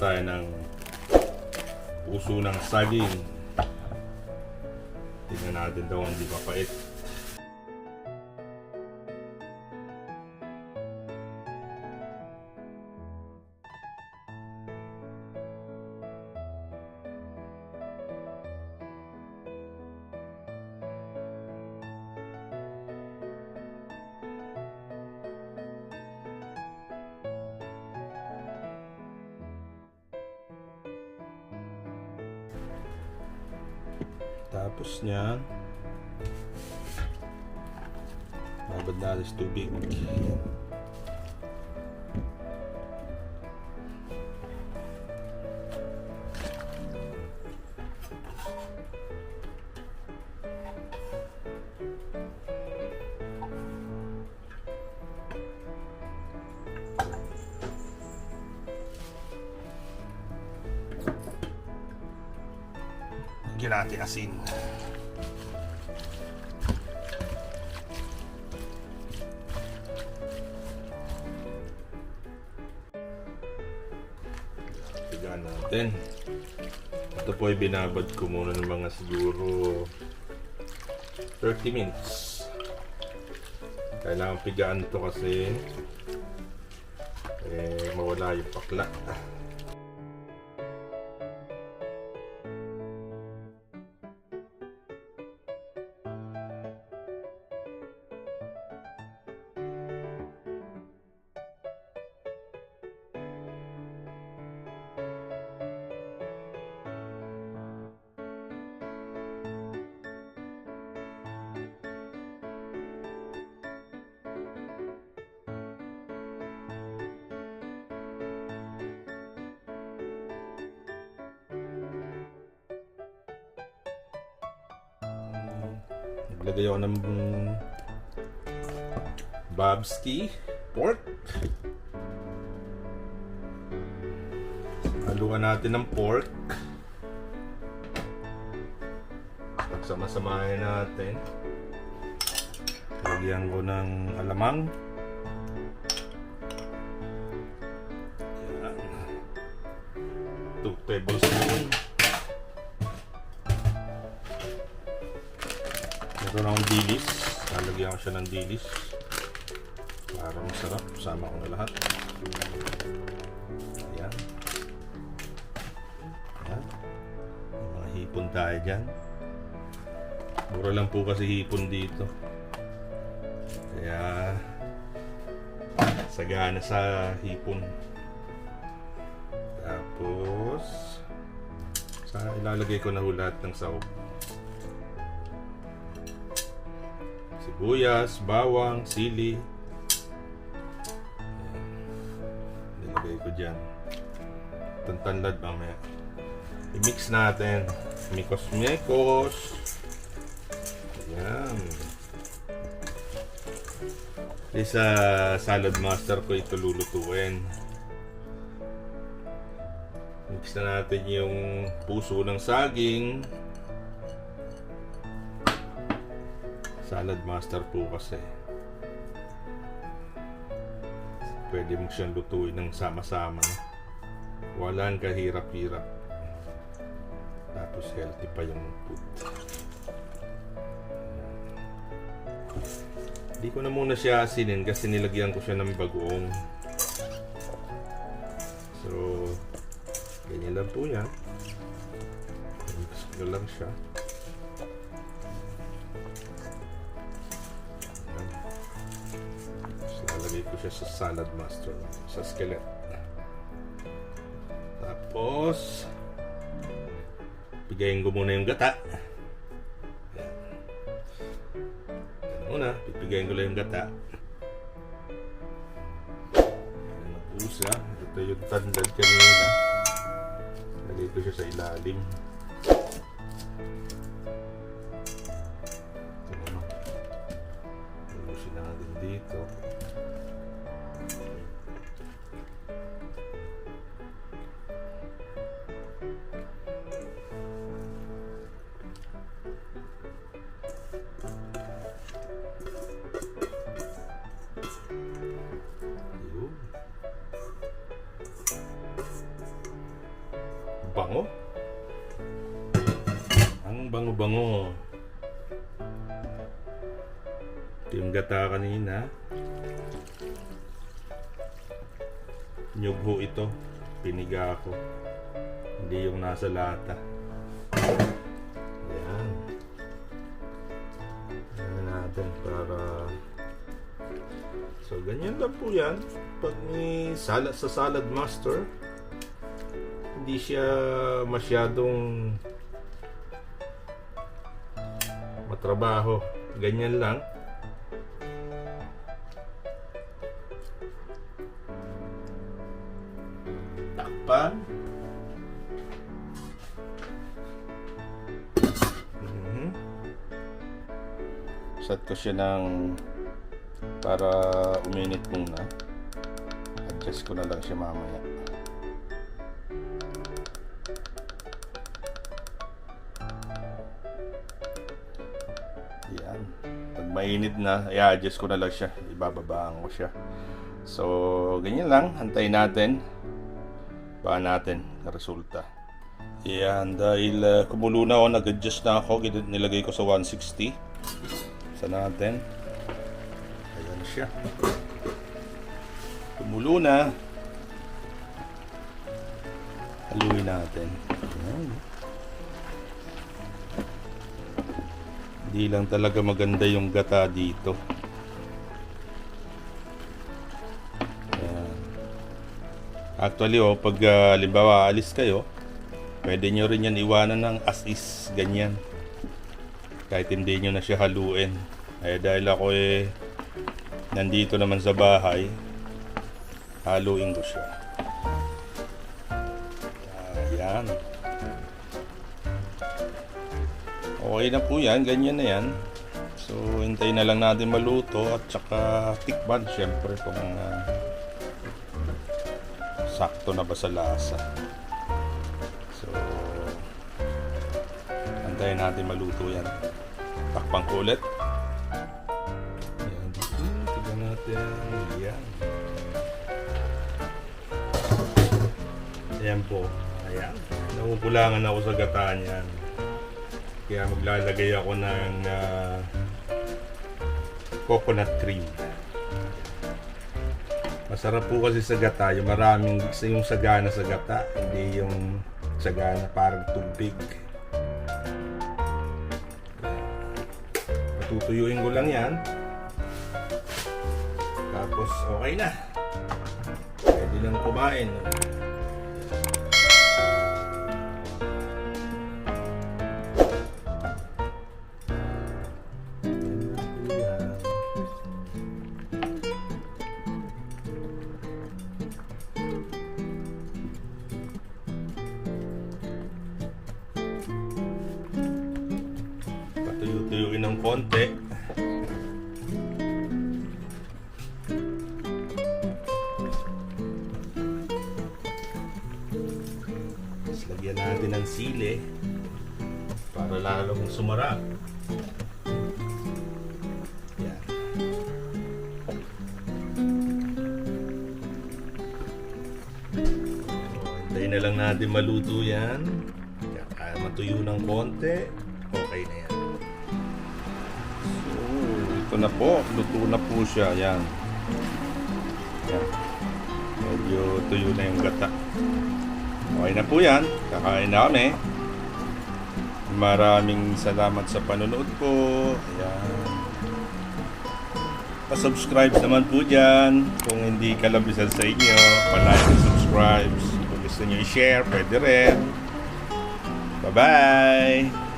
tayo ng puso ng saging. Tingnan natin daw hindi papait. Tapos niya, babad natin sa tubig. Natin asin. Tigaan natin. Ito po ay binabad ko muna ng mga siguro 30 minutes. Kailangan pigaan to kasi eh, mawala yung pakla. Naglagay ako ng Babski pork. Haluan natin ng pork. Pagsama-samahin natin. Lagyan ko ng alamang. Yan. 2 tablespoon. Meron akong dilis. Lalagyan ko siya ng dilis. Para masarap. Sama ko na lahat. Ayan. Ayan. May mga hipon tayo dyan. Mura lang po kasi hipon dito. Kaya sagana sa hipon. Tapos sa ilalagay ko na lahat ng sahog. Sibuyas, bawang, sili. Ayan. Nilagay ko dyan. Tantanlad mamaya. I-mix natin. Mikos-mikos. Ayan. Di sa salad master ko ito lulutuin. Mix na natin yung puso ng saging. Salad master po kasi. Pwede mo siyang lutuin ng sama-sama. Walang kahirap-hirap. Tapos healthy pa yung food. Hindi ko na muna siya asinin kasi nilagyan ko siya ng bagoong. So, ganyan lang po yan. Mix ko lang siya. Ko siya sa salad master sa skillet. Tapos, pigayin ko muna yung gata. Yan. Yan muna, pipigayin ko lang yung gata. Pusa. Ito yung tandad kanina. Lagay ko siya sa ilalim. Ito na. Ayusin natin dito. Bango-bango. Ito yung gata kanina. Nyug ho ito. Piniga ko. Hindi yung nasa lata. Ayan. Ayan natin para... So, ganyan lang po yan. Pag may salad sa salad master, hindi siya masyadong matrabaho. Ganyan lang. Takpan. Mhm. Set ko siya ng para uminit muna. Adjust ko na lang siya mamaya. Yan. Pag mainit na, i-adjust ko na lang siya. Ibababaan ko siya. So, ganyan lang. Antayin natin. Baka natin na resulta. Yan. Dahil uh, kumulo na ako, nag-adjust na ako. Nilagay ko sa 160. Sa natin. Ayan siya. Kumulo na. Haluin natin. Ayan. Hindi lang talaga maganda yung gata dito. Actually, oh, pag uh, limbawa alis kayo, pwede nyo rin yan iwanan ng as is, ganyan. Kahit hindi nyo na siya haluin. Eh, dahil ako eh, nandito naman sa bahay, haluin ko siya. Ayan. Okay na po yan, ganyan na yan. So, hintayin na lang natin maluto at saka tikman syempre kung ah, sakto na ba sa lasa. So, hintayin natin maluto yan. Takpan ko ulit. Ayan, tignan natin. Ayan. Ayan po. Ayan. Nakukulangan ako sa gata niyan. Kaya maglalagay ako ng ah, coconut cream. Masarap po kasi sa gata, yung maraming yung sagana sa gata, hindi yung sagana parang tubig. Patutuyuin ko lang yan. Tapos okay na. Pwede lang kumain. Patuyo-tuyuin ng konti. Tapos lagyan natin ng sili para lalong sumarap. Hintayin na lang natin maluto yan. Kaya matuyo ng konti. Okay na yan. Ito na po. Luto na po siya. Yan. Medyo tuyo na yung gata. Okay na po yan. Kakain na kami. Maraming salamat sa panonood po. Ayan. Pa-subscribe naman po dyan. Kung hindi kalabisan sa inyo, pa-like and subscribe. Kung gusto nyo i-share, pwede rin. Bye-bye!